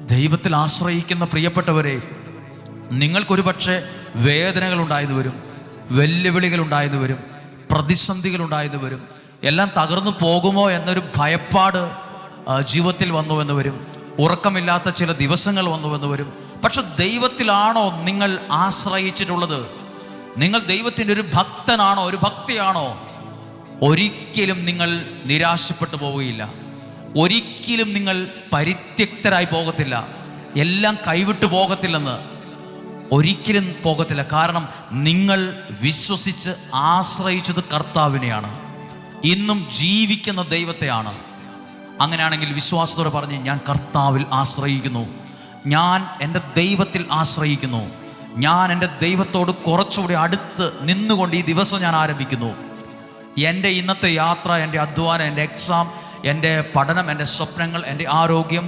ദൈവത്തിൽ ആശ്രയിക്കുന്ന പ്രിയപ്പെട്ടവരെ നിങ്ങൾക്കൊരു പക്ഷേ വേദനകൾ ഉണ്ടായത് വരും വെല്ലുവിളികൾ ഉണ്ടായത് വരും പ്രതിസന്ധികൾ ഉണ്ടായത് വരും എല്ലാം തകർന്നു പോകുമോ എന്നൊരു ഭയപ്പാട് ജീവിതത്തിൽ വന്നു എന്ന് വരും ഉറക്കമില്ലാത്ത ചില ദിവസങ്ങൾ വന്നു എന്ന് വരും. പക്ഷെ ദൈവത്തിലാണോ നിങ്ങൾ ആശ്രയിച്ചിട്ടുള്ളത്? നിങ്ങൾ ദൈവത്തിന്റെ ഒരു ഭക്തനാണോ ഒരു ഭക്തിയാണോ? ഒരിക്കലും നിങ്ങൾ നിരാശപ്പെട്ടു പോവുകയില്ല. ഒരിക്കലും നിങ്ങൾ പരിത്യക്തരായി പോകത്തില്ല. എല്ലാം കൈവിട്ടു പോകത്തില്ലെന്ന് ഒരിക്കലും പോകത്തില്ല. കാരണം നിങ്ങൾ വിശ്വസിച്ച് ആശ്രയിച്ചത് കർത്താവിനെയാണ്. ഇന്നും ജീവിക്കുന്ന ദൈവത്തെയാണ്. അങ്ങനെയാണെങ്കിൽ വിശ്വാസത്തോടെ പറഞ്ഞ് ഞാൻ കർത്താവിൽ ആശ്രയിക്കുന്നു. ഞാൻ എന്റെ ദൈവത്തിൽ ആശ്രയിക്കുന്നു. ഞാൻ എന്റെ ദൈവത്തോട് കുറച്ചുകൂടി അടുത്ത് നിന്നുകൊണ്ട് ഈ ദിവസം ഞാൻ ആരംഭിക്കുന്നു. എന്റെ ഇന്നത്തെ യാത്ര എന്റെ അധ്വാനം എന്റെ എക്സാം എന്റെ പഠനം എന്റെ സ്വപ്നങ്ങൾ എന്റെ ആരോഗ്യം